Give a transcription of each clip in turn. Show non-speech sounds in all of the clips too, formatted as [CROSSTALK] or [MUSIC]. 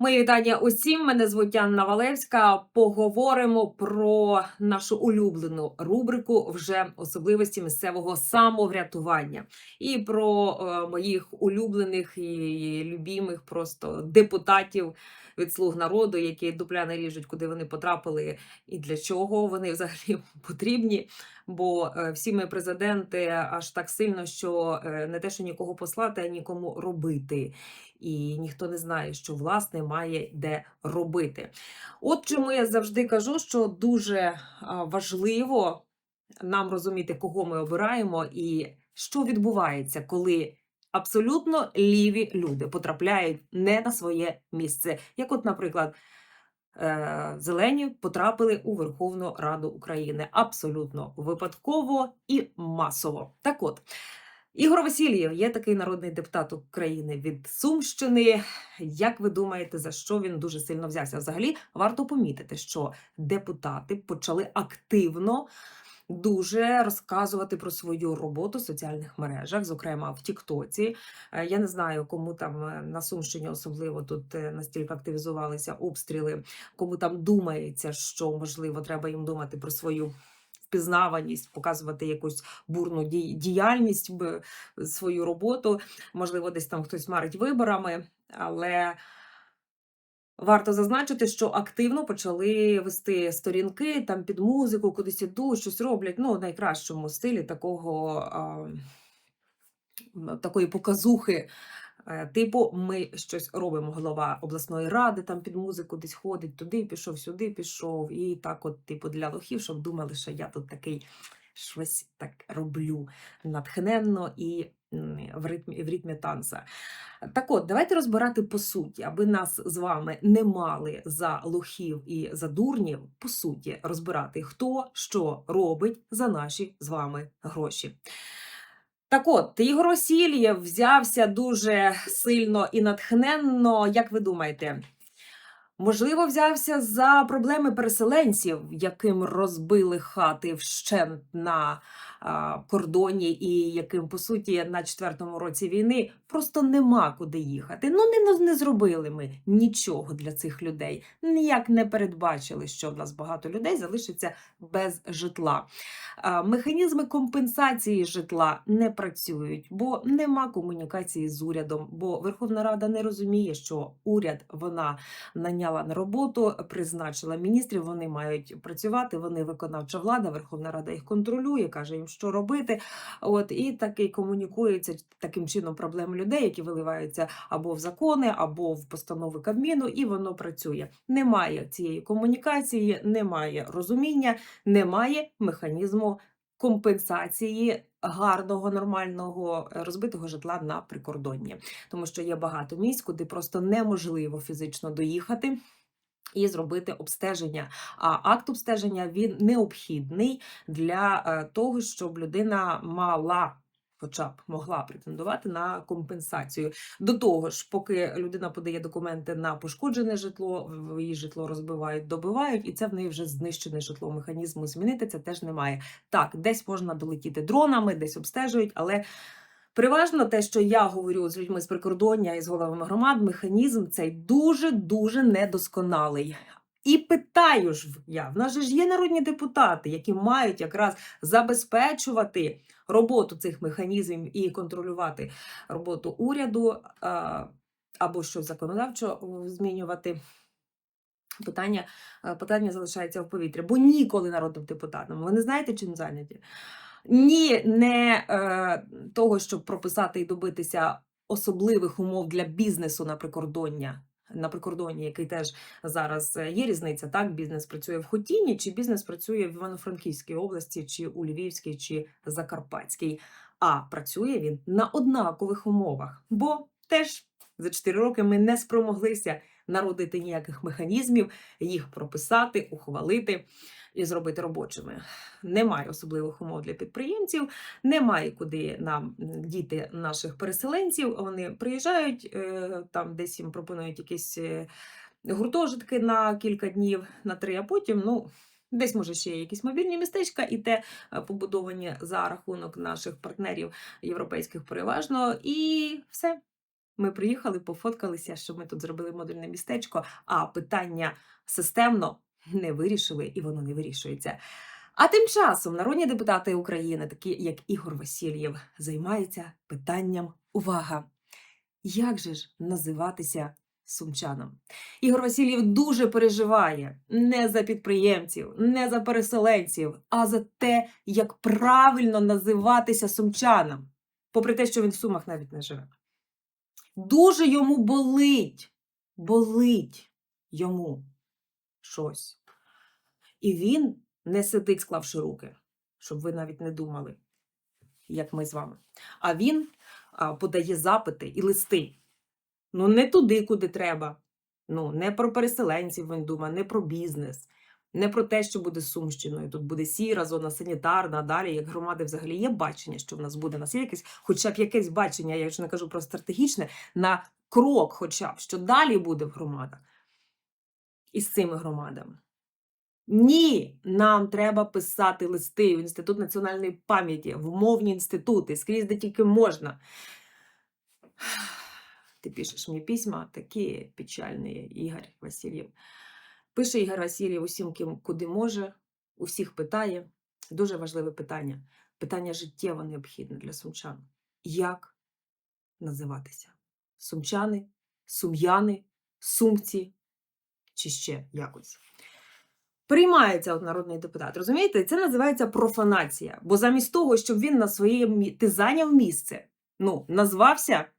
Мої вітання усім. Мене звуть Анна Валевська. Поговоримо про нашу улюблену рубрику вже особливості місцевого самоврятування і про е, моїх улюблених і любімих просто депутатів від слуг народу, які дупля не ріжуть, куди вони потрапили і для чого вони взагалі [LAUGHS] потрібні. Бо е, всі ми президенти аж так сильно, що е, не те, що нікого послати, а нікому робити і ніхто не знає, що власне має де робити. От чому я завжди кажу, що дуже важливо нам розуміти, кого ми обираємо, і що відбувається, коли абсолютно ліві люди потрапляють не на своє місце. Як, от, наприклад. е, Зелені потрапили у Верховну Раду України абсолютно випадково і масово. Так от, Ігор Васильєв є такий народний депутат України від Сумщини. Як ви думаєте, за що він дуже сильно взявся? Взагалі варто помітити, що депутати почали активно дуже розказувати про свою роботу в соціальних мережах, зокрема в Тіктоці. Е, Я не знаю, кому там е, на Сумщині особливо тут е, настільки активізувалися обстріли, кому там думається, що можливо треба їм думати про свою. Впізнаваність, показувати якусь бурну діяльність, свою роботу. Можливо, десь там хтось марить виборами, але варто зазначити, що активно почали вести сторінки там під музику, кудись ідуть, щось роблять. Ну, в найкращому стилі такого а, такої показухи. Е, Типу, ми щось робимо. Голова обласної ради там під музику десь ходить, туди пішов, сюди пішов. І так, от, типу, для лохів, щоб думали, що я тут такий щось так роблю натхненно і в ритмі, в ритмі танца. Так от, давайте розбирати по суті, аби нас з вами не мали за лохів і за дурнів, по суті, розбирати, хто що робить за наші з вами гроші. Так от, Ігор Осілєв взявся дуже сильно і натхненно, як ви думаєте? Можливо, взявся за проблеми переселенців, яким розбили хати вщент на а, кордоні, і яким, по суті, на четвертому році війни просто нема куди їхати. Ну, не, не зробили ми нічого для цих людей. Ніяк не передбачили, що в нас багато людей залишиться без житла. А, Механізми компенсації житла не працюють, бо нема комунікації з урядом, бо Верховна Рада не розуміє, що уряд вона наняла на роботу, призначила міністрів. Вони мають працювати. Вони виконавча влада. Верховна Рада їх контролює, каже їм, що робити. От і таки комунікується таким чином проблеми людей, які виливаються або в закони, або в постанови Кабміну, і воно працює. Немає цієї комунікації, немає розуміння, немає механізму компенсації гарного, нормального е, розбитого житла на прикордонні, тому що є багато місць, куди просто неможливо фізично доїхати. І зробити обстеження. А акт обстеження він необхідний для е, того, щоб людина мала. Хоча б могла претендувати на компенсацію. До того ж, поки людина подає документи на пошкоджене житло, її житло розбивають, добивають, і це в неї вже знищене житло. Механізму змінити це теж немає. Так, десь можна долетіти дронами, десь обстежують, але переважно те, що я говорю з людьми з прикордоння і з головами громад, механізм цей дуже дуже недосконалий. І питаю ж я, в нас же ж є народні депутати, які мають якраз забезпечувати роботу цих механізмів і контролювати роботу уряду або щось законодавчо змінювати. Питання, е, питання залишається в повітрі, бо ніколи народним депутатам. Ви не знаєте, чим зайняті? Ні, не е, того, щоб прописати і добитися особливих умов для бізнесу на прикордоння. На прикордоні, який теж зараз е, є різниця, так бізнес працює в Хотіні, чи бізнес працює в Івано-Франківській області, чи у Львівській, чи Закарпатській. А працює він на однакових умовах, бо теж за 4 роки ми не спромоглися народити ніяких механізмів, їх прописати, ухвалити і зробити робочими. Немає особливих умов для підприємців, немає куди нам діти наших переселенців. Вони приїжджають, е, там десь їм пропонують якісь е, гуртожитки на кілька днів, на три, а потім, ну. Десь може ще є якісь мобільні містечка, і те е, побудовані за рахунок наших партнерів європейських переважно, і все. Ми приїхали, пофоткалися, що ми тут зробили модульне містечко, а питання системно не вирішили, і воно не вирішується. А тим часом народні депутати України, такі як Ігор Васильєв, займаються питанням увага. Як же ж називатися сумчанам? Ігор Васильєв дуже переживає не за підприємців, не за переселенців, а за те, як правильно називатися сумчанам, попри те, що він в Сумах навіть не живе. Дуже йому болить, болить йому щось. І він не сидить, склавши руки, щоб ви навіть не думали, як ми з вами. А він подає запити і листи. Ну, не туди, куди треба. Ну, не про переселенців він думає, не про бізнес, не про те, що буде Сумщиною. Тут буде сіра, зона санітарна, далі, як громади взагалі є бачення, що в нас буде. У нас є якесь, хоча б якесь бачення, я вже не кажу про стратегічне, на крок, хоча б, що далі буде в громадах із цими громадами. Ні, нам треба писати листи в Інститут національної пам'яті, в мовні інститути, скрізь де тільки можна. Ти пишеш мені письма, такі печальні, Ігор Васильєв. Пише Ігор Васильєв усім, ким куди може, усіх питає. Дуже важливе питання. Питання життєво необхідне для сумчан. Як називатися? Сумчани, сум'яни, сумці чи ще якось. Приймається от народний депутат. Розумієте, це називається профанація. Бо замість того, щоб він на своєму ти зайняв місце, ну, назвався,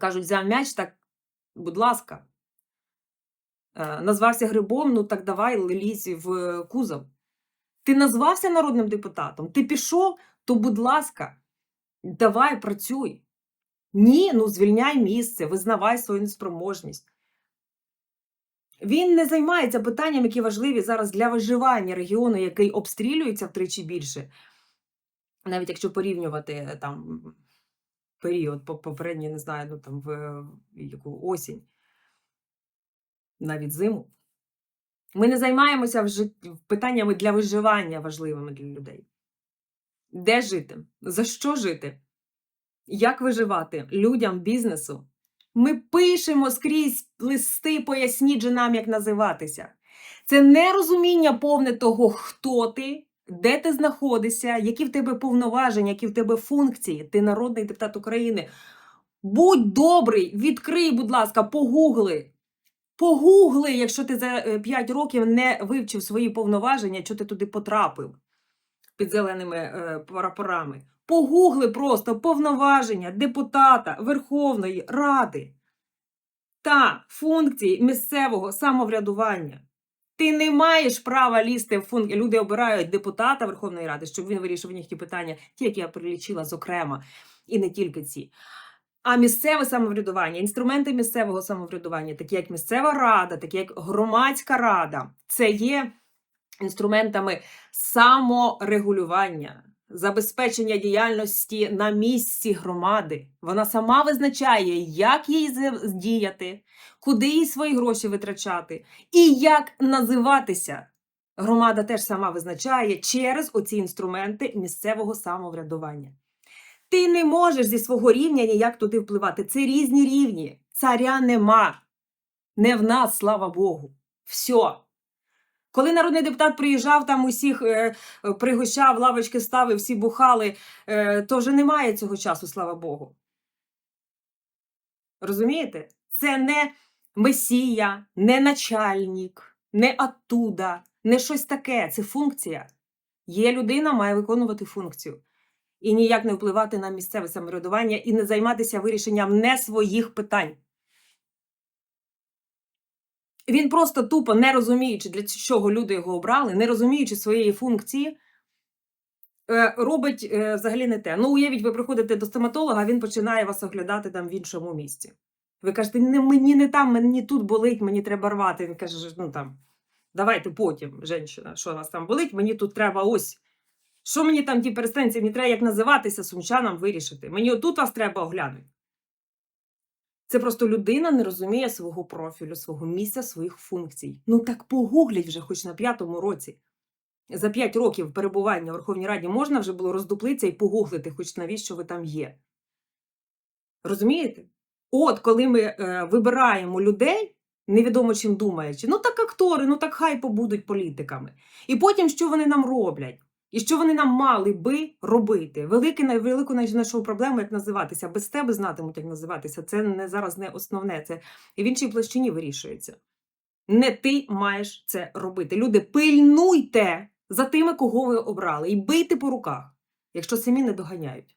кажуть, взяв м'яч, так, будь ласка. Е, назвався грибом, ну так давай лізь в кузов. Ти назвався народним депутатом, ти пішов, то, будь ласка, давай працюй. Ні, ну звільняй місце, визнавай свою неспроможність. Він не займається питанням, які важливі зараз для виживання регіону, який обстрілюється втричі більше. Навіть якщо порівнювати е, там період по- попередній, не знаю, ну там в яку осінь, навіть зиму. Ми не займаємося питаннями для виживання важливими для людей. Де жити? За що жити? Як виживати людям, бізнесу? Ми пишемо скрізь листи, поясніть же нам, як називатися. Це нерозуміння повне того, хто ти, де ти знаходишся, які в тебе повноваження, які в тебе функції. Ти народний депутат України. Будь добрий, відкрий, будь ласка, погугли. Погугли, якщо ти за 5 років не вивчив свої повноваження, що ти туди потрапив під зеленими е, прапорами. Погугли просто повноваження депутата Верховної Ради та функції місцевого самоврядування. Ти не маєш права лізти в функції. Люди обирають депутата Верховної Ради, щоб він вирішив їхні питання, ті, які я перелічила, зокрема, і не тільки ці. А місцеве самоврядування, інструменти місцевого самоврядування, такі як місцева рада, такі як громадська рада, це є інструментами саморегулювання, забезпечення діяльності на місці громади. Вона сама визначає, як їй діяти, куди їй свої гроші витрачати і як називатися. Громада теж сама визначає через оці інструменти місцевого самоврядування. Ти не можеш зі свого рівня ніяк туди впливати. Це різні рівні. Царя нема. Не в нас, слава Богу. Все. Коли народний депутат приїжджав, там усіх е, пригощав, лавочки ставив, всі бухали, е, то вже немає цього часу, слава Богу. Розумієте? Це не месія, не начальник, не оттуда, не щось таке. Це функція. Є людина, має виконувати функцію. І ніяк не впливати на місцеве самоврядування і не займатися вирішенням не своїх питань. Він просто тупо не розуміючи, для чого люди його обрали, не розуміючи своєї функції, е, робить е, взагалі не те. Ну, уявіть, ви приходите до стоматолога, він починає вас оглядати там в іншому місці. Ви кажете, не, мені не там, мені тут болить, мені треба рвати. Він каже, ну там, давайте потім, женщина, що у вас там болить, мені тут треба ось. Що мені там ті перестанці, мені треба як називатися сумчанам вирішити. Мені отут вас треба оглянути. Це просто людина не розуміє свого профілю, свого місця, своїх функцій. Ну так погугліть вже хоч на п'ятому році. За п'ять років перебування в Верховній Раді можна вже було роздуплитися і погуглити, хоч навіщо ви там є. Розумієте? От коли ми е, вибираємо людей, невідомо чим думаючи, ну так актори, ну так хай побудуть політиками. І потім, що вони нам роблять? І що вони нам мали би робити? Велику най- нашу проблему, як називатися. Без тебе знатимуть, як називатися. Це не зараз не основне. Це в іншій площині вирішується. Не ти маєш це робити. Люди, пильнуйте за тими, кого ви обрали, і бийте по руках, якщо самі не доганяють.